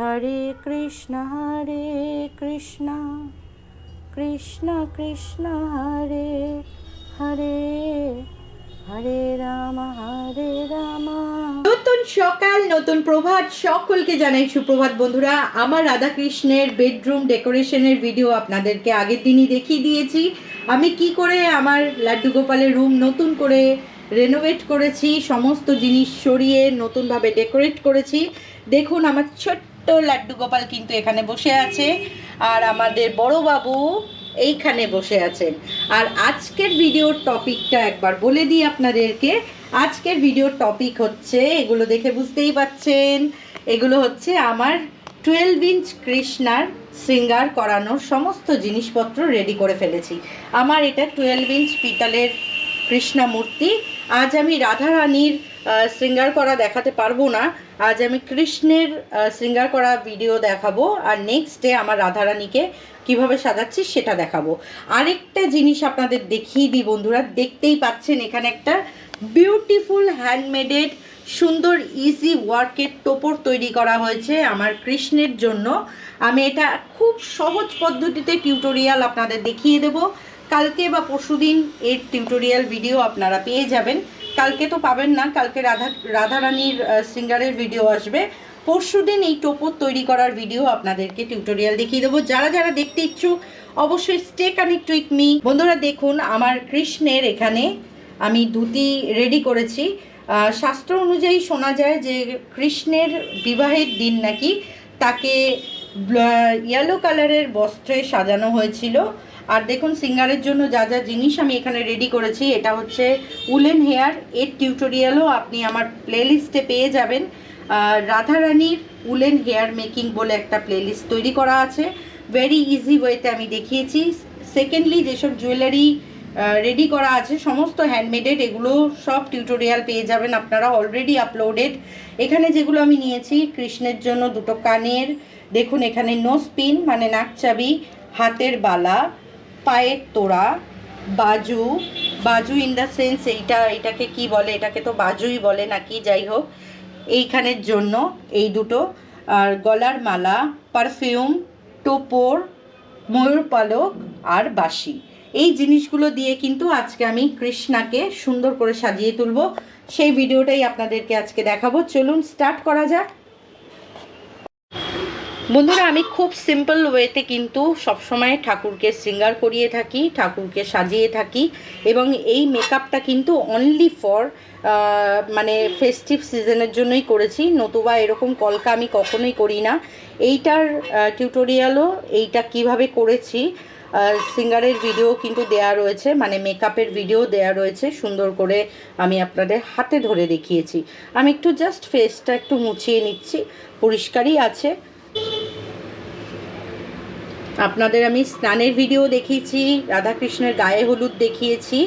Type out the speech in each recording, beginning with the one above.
হরে কৃষ্ণ হরে কৃষ্ণ কৃষ্ণ কৃষ্ণ, হরে হরে হরে রাম হরে রাম। নতুন সকাল, নতুন প্রভাত, সকলকে জানাই সুপ্রভাত বন্ধুরা। আমার রাধাকৃষ্ণের বেডরুম ডেকোরেশনের ভিডিও আপনাদেরকে আগের দিনই দেখিয়ে দিয়েছি। আমি কি করে আমার লাড্ডু গোপালের রুম নতুন করে রেনোভেট করেছি, সমস্ত জিনিস সরিয়ে নতুনভাবে ডেকোরেট করেছি। দেখুন, আমার ছোট্ট লাড্ডু গোপাল কিন্তু এখানে বসে আছে আর আমাদের বড় বাবু এইখানে বসে আছেন। আর আজকের ভিডিওর টপিকটা একবার বলে দিই আপনাদেরকে। আজকের ভিডিওর টপিক হচ্ছে, এগুলো দেখে বুঝতেই পাচ্ছেন, এগুলো হচ্ছে আমার টুয়েলভ ইঞ্চ কৃষ্ণার শৃঙ্গার করানোর সমস্ত জিনিসপত্র রেডি করে ফেলেছি। আমার এটা টুয়েলভ ইঞ্চ পিতলের কৃষ্ণা মূর্তি। আজ আমি রাধারানীর শৃঙ্গার করা দেখাতে পারব না। আজ আমি কৃষ্ণের শৃঙ্গার করা ভিডিও দেখাবো আর নেক্সট ডে আমার রাধারানীকে কীভাবে সাজাচ্ছি সেটা দেখাবো। আরেকটা জিনিস আপনাদের দেখিয়ে দিই বন্ধুরা, দেখতেই পাচ্ছেন এখানে একটা বিউটিফুল হ্যান্ডমেডেড সুন্দর ইজি ওয়ার্কের টোপর তৈরি করা হয়েছে আমার কৃষ্ণের জন্য। আমি এটা খুব সহজ পদ্ধতিতে টিউটোরিয়াল আপনাদের দেখিয়ে দেবো। কালকে বা পরশুদিন এর টিউটোরিয়াল ভিডিও আপনারা পেয়ে যাবেন। কালকে তো পাবেন না, কালকে রাধা, রাধারানীর সিঙ্গারের ভিডিও আসবে। পরশু দিন এই টোপর তৈরি করার ভিডিও আপনাদেরকে টিউটোরিয়াল দেখিয়ে দেবো। যারা যারা দেখতে ইচ্ছুক, অবশ্যই স্টে কানেক্ট উইথ মি বন্ধুরা, দেখুন, আমার কৃষ্ণের এখানে আমি ধুতি রেডি করেছি। শাস্ত্র অনুযায়ী শোনা যায় যে কৃষ্ণের বিবাহের দিন নাকি তাকে ইয়েলো কালারের বস্ত্রে সাজানো হয়েছিল। আর দেখুন, সিঙ্গারের জন্য যা যা জিনিস আমি এখানে রেডি করেছি, এটা হচ্ছে উলেন হেয়ার। এর টিউটোরিয়ালও আপনি আমার প্লেলিস্টে পেয়ে যাবেন। রাধারানীর উলেন হেয়ার মেকিং বলে একটা প্লেলিস্ট তৈরি করা আছে। ভেরি ইজি ওয়েতে আমি দেখিয়েছি। সেকেন্ডলি যেসব জুয়েলারি রেডি করা আছে, সমস্ত হ্যান্ডমেডেড এগুলো সব টিউটোরিয়াল পেয়ে যাবেন আপনারা অলরেডি আপলোডেড এখানে যেগুলো আমি নিয়েছি, কৃষ্ণের জন্য দুটো কানের। দেখুন, এখানে নোজ পিন মানে নাকচাবি হাতের বালা। পায়ের তোড়া, বাজু বাজু ইন দ্য সেন্স এইটা এটাকে কি বলে, এটাকে তো বাজুই বলে নাকি, যাই হোক, এইখানের জন্য এই দুটো। আর গলার মালা পারফিউম টোপর, ময়ূর পালক আর বাসি এই জিনিসগুলো দিয়ে কিন্তু আজকে আমি কৃষ্ণাকে সুন্দর করে সাজিয়ে তুলব। সেই ভিডিওটাই আপনাদেরকে আজকে দেখাবো। চলুন স্টার্ট করা যাক। বন্ধুরা, আমি খুব সিম্পল ওয়েতে কিন্তু সবসময় ঠাকুরকে শৃঙ্গার করিয়ে থাকি, ঠাকুরকে সাজিয়ে থাকি এবং এই মেকআপটা কিন্তু অনলি ফর মানে ফেস্টিভ সিজনের জন্যই করেছি। নতুবা এরকম কলকা আমি কখনোই করি না। এইটার টিউটোরিয়ালও এইটা কীভাবে করেছি সিঙ্গারের ভিডিও কিন্তু দেয়া রয়েছে মানে মেকআপের ভিডিও দেয়া রয়েছে, সুন্দর করে আমি আপনাদের হাতে ধরে দেখিয়েছি। আমি একটু জাস্ট ফেসটা একটু মুছিয়ে নিচ্ছি, পরিষ্কারই আছে। আপনাদের আমি স্নানের ভিডিও দেখিয়েছি, রাধাকৃষ্ণের গায়ে হলুদ দেখিয়েছি।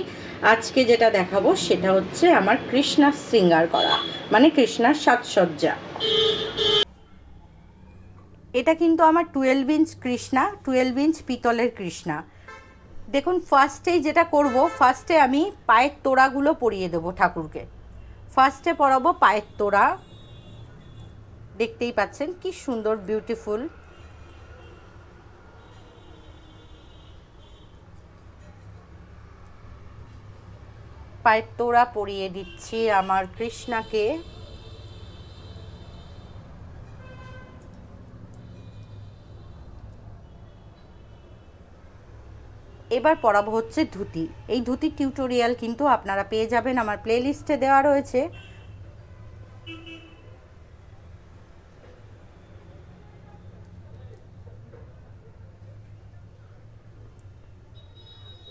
আজকে যেটা দেখাবো সেটা হচ্ছে আমার কৃষ্ণার শৃঙ্গার করা মানে কৃষ্ণার সাজসজ্জা। এটা কিন্তু আমার twelve inch Krishna twelve inch পিতলের কৃষ্ণা। দেখুন ফার্স্টেই যেটা করব ফার্স্টে আমি পায়ের তোড়াগুলো পরিয়ে দেবো ঠাকুরকে। ফার্স্টে পরাবো পায়ের তোড়া। দেখতেই পাচ্ছেন, কি সুন্দর বিউটিফুল পায়ের তোড়া পরিয়ে দিচ্ছি আমার কৃষ্ণাকে। এবার পরাবো হচ্ছে ধুতি। এই ধুতির টিউটোরিয়াল কিন্তু আপনারা পেয়ে যাবেন, আমার প্লেলিস্টে দেওয়া রয়েছে।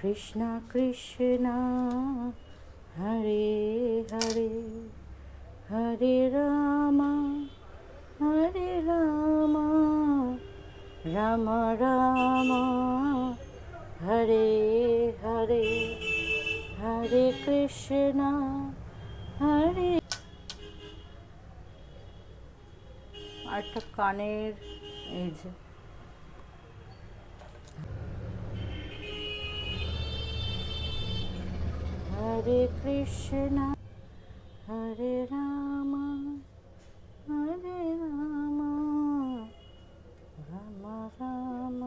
কৃষ্ণ কৃষ্ণ, হরে হরে হরে রাম হরে রাম রাম রাম, হরে হরে হরে কৃষ্ণ, হরে। একটা কানের এই যে হরে কৃষ্ণ, হরে রাম হরে রাম রাম রাম।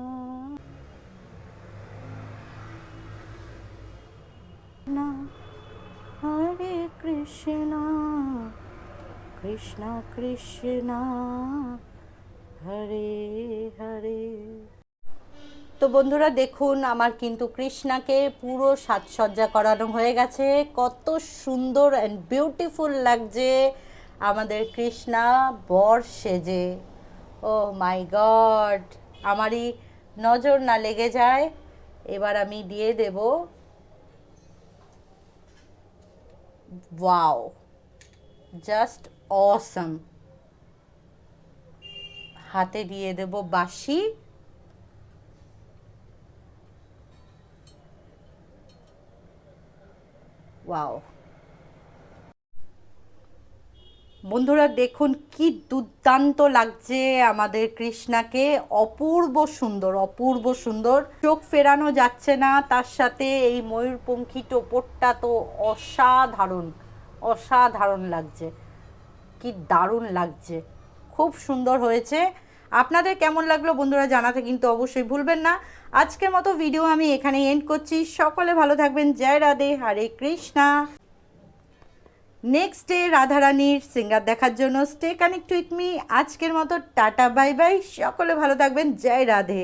না হরে কৃষ্ণ কৃষ্ণ কৃষ্ণ, হরে হরে। তো বন্ধুরা দেখুন, আমার কিন্তু কৃষ্ণাকে পুরো সাজসজ্জা করানো হয়ে গেছে। কত সুন্দর অ্যান্ড বিউটিফুল লাগছে আমাদের কৃষ্ণা বর সেজে। ও মাই গড আমারই নজর না লেগে যায়। এবার আমি দিয়ে দেব। ওয়াও জাস্ট অসম হাতে দিয়ে দেব বাসি ওয়াও বন্ধুরা, দেখুন কি দুর্দান্ত লাগছে আমাদের কৃষ্ণাকে। অপূর্ব সুন্দর অপূর্ব সুন্দর। চোখ ফেরানো যাচ্ছে না, তার সাথে এই ময়ূরপঙ্খী টোপরটা তো অসাধারণ অসাধারণ লাগছে। কি দারুণ লাগছে। খুব সুন্দর হয়েছে। আপনাদের কেমন লাগল বন্ধুরা জানাতে কিন্তু অবশ্যই ভুলবেন না। আজকের মতো ভিডিও আমি এখানে এন্ড করছি। সকলে ভালো থাকবেন। জয় রাধে, হরে কৃষ্ণা। নেক্সট ডে রাধারানীর সিঙ্গার দেখার জন্য স্টে কানেক্ট উইথ মি আজকের মতো টাটা বাই বাই সকলে ভালো থাকবেন। জয় রাধে।